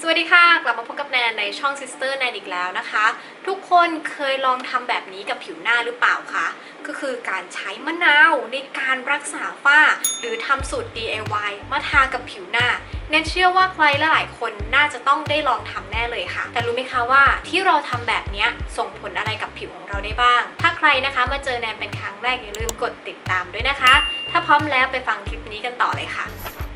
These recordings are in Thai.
สวัสดีค่ะ กลับมาพบกับแนนในช่อง Sister แนนอีกแล้วนะคะ ทุกคนเคยลองทำแบบนี้กับผิวหน้าหรือเปล่าคะก็คือการใช้มะนาวในการรักษาฝ้า หรือทำสูตร DIY มาทากับผิวหน้าแนนเชื่อว่าใครหลายคนน่าจะต้องได้ลองทำแน่เลยค่ะ แต่รู้ไหมคะว่าที่เราทำแบบนี้ส่งผลอะไรกับผิวของเราได้บ้าง ถ้าใครนะคะมาเจอแนนเป็นครั้งแรกอย่าลืมกดติดตามด้วยนะคะ ถ้าพร้อมแล้วไปฟังคลิปนี้กันต่อเลยค่ะ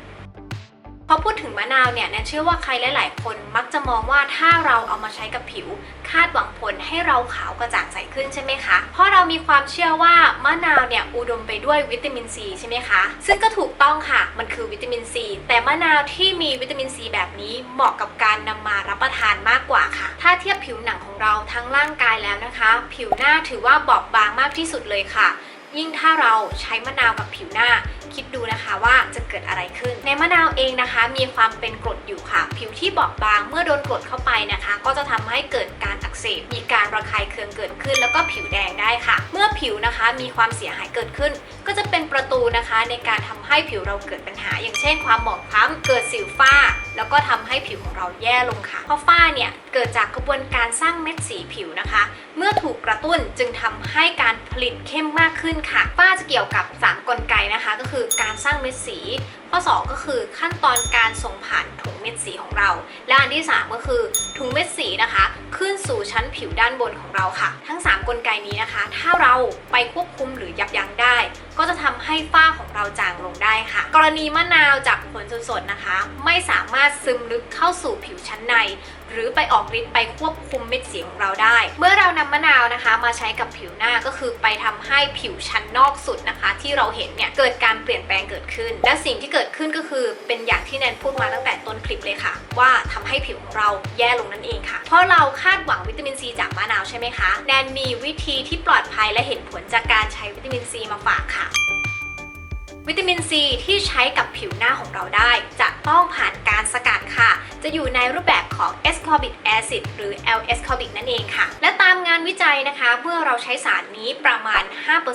อพูดถึงมะนาวเนี่ยแนนเชื่อว่าใครหลาย ๆ คนมักจะมองว่าถ้าเราเอามาใช้กับผิว คาดหวังผลให้เราขาวกระจ่างใสขึ้นใช่ไหมคะ เพราะเรามีความเชื่อว่ามะนาวเนี่ยอุดมไปด้วยวิตามินซีใช่ไหมคะ ซึ่งก็ถูกต้องค่ะ มันคือวิตามินซีแต่มะนาวที่มีวิตามินซีแบบนี้เหมาะกับการนำมารับประทานมากกว่าค่ะ ถ้าเทียบผิวหนังของเราทั้งร่างกายแล้วนะคะ ผิวหน้าถือว่าบอบบางมากที่สุดเลยค่ะ ยิ่งถ้าเราใช้มะนาวกับผิวหน้า คิดดูนะคะว่าจะเกิดอะไรขึ้น ในมะนาวเองนะคะ มีความเป็นกรดอยู่ค่ะ ผิวที่บอบบางเมื่อโดนกรดเข้าไปนะคะ ก็จะทำให้เกิดการอักเสบมีการระคายเคืองเกิดขึ้น แล้วก็ผิวแดงได้ค่ะ เมื่อผิวนะคะมีความเสียหายเกิดขึ้น ก็จะเป็นประตูนะคะในการทำให้ผิวเราเกิดปัญหา อย่างเช่น ความหมองคล้ำเกิดสิวฝ้า แล้วก็ทำให้ผิวของเราแย่ลงค่ะเพราะฝ้าเนี่ยเกิดจากกระบวนการสร้างเม็ดสีผิวนะคะ เมื่อถูกกระตุ้นจึงทำให้การผลิตเข้มมากขึ้นค่ะป้าจะเกี่ยวกับ 3 กลไกนะคะ ก็คือการสร้างเม็ดสี ข้อ 2 ก็คือขั้นตอนการส่งผ่านถุง เม็ดสีของเรา และอันที่ 3 ก็คือถุงเม็ดสีนะคะ ขึ้นสู่ชั้นผิวด้านบนของเราค่ะ ทั้ง 3 กลไกนี้นะคะ ถ้าเราไปควบคุมหรือยับยั้งได้ ก็จะทำให้ฝ้าของเราจางลงได้ค่ะ กรณีมะนาวจากผลสดๆนะคะ ไม่สามารถซึมลึกเข้าสู่ผิวชั้นใน หรือไปออกฤทธิ์ไปควบคุมเม็ดสีของเราได้ เมื่อเรานำมะนาวนะคะ มาใช้กับผิวหน้าก็คือไปทำให้ผิวชั้นนอกสุดนะคะ ที่เราเห็นเนี่ยเกิดการเปลี่ยนแปลงเกิดขึ้น และสิ่งที่เกิดขึ้นก็คือเป็นอย่างที่แนนพูดมาตั้งแต่ต้นคลิปเลยค่ะ ว่าทำให้ผิวของเราแย่ลงนั่นเองค่ะ เพราะเราคาดหวังวิตามินซีจากมะนาวใช่ไหมคะ แนนมีวิธีที่ปลอดภัยและเห็นผลจากการใช้วิตามินซีมาฝากค่ะ วิตามินซีที่ใช้กับผิวหน้าของเราได้ จะอยู่ในรูปแบบของ ascorbic acid หรือ L-ascorbic นั่นเองค่ะ และตามงานวิจัยนะคะ เมื่อเราใช้สารนี้ประมาณ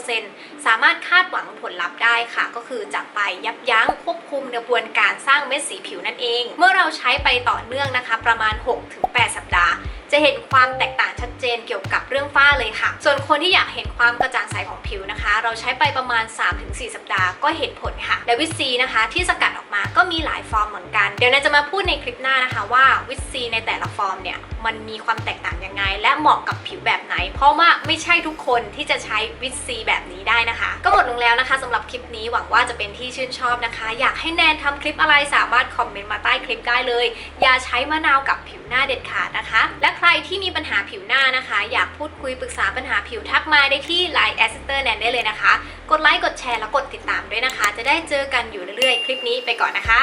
5%สามารถคาดหวังผลลัพธ์ได้ค่ะ ก็คือจะไปยับยั้งควบคุมกระบวนการสร้างเม็ดสีผิวนั่นเอง เมื่อเราใช้ไปต่อเนื่องนะคะ ประมาณ 6-8 สัปดาห์จะเห็นความแตกต่างชัดเจนเกี่ยวกับเรื่องฝ้าเลยค่ะ ส่วนคนที่อยากเห็นความกระจ่างใสของผิวนะคะ เราใช้ไปประมาณ 3-4 สัปดาห์ก็เห็นผลค่ะ และวิตซีนะคะที่สกัดออกมา ก็มีหลายฟอร์มเหมือนกัน เดี๋ยวนายจะมาพูดในคลิปหน้านะคะว่าวิตซีในแต่ละฟอร์มเนี่ยมันมีความแตกต่างยังไง และเหมาะกับผิวแบบไหน เพราะว่าไม่ใช่ทุกคนที่จะใช้วิตซีแบบนี้ได้นะคะ ก็หมดลงแล้วนะคะสำหรับคลิปนี้หวังว่าจะเป็นที่ชื่นชอบนะคะ อยากให้แนนทำคลิปอะไรสามารถคอมเมนต์ ต้คลิปได้เลย อย่าใช้มะนาวกับผิวหน้าเด็ดขาดนะคะ และใครที่มีปัญหาผิวหน้านะคะ อยากพูดคุยปรึกษาปัญหาผิวทักมาได้ที่ Line a s t e r แนนได้เลยนะคะ กดไลค์กดแชร์แล้วกดติดตามด้วยนะคะ จะได้เจอกันอยู่เรื่อยๆ คลิปนี้ไปก่อนนะคะ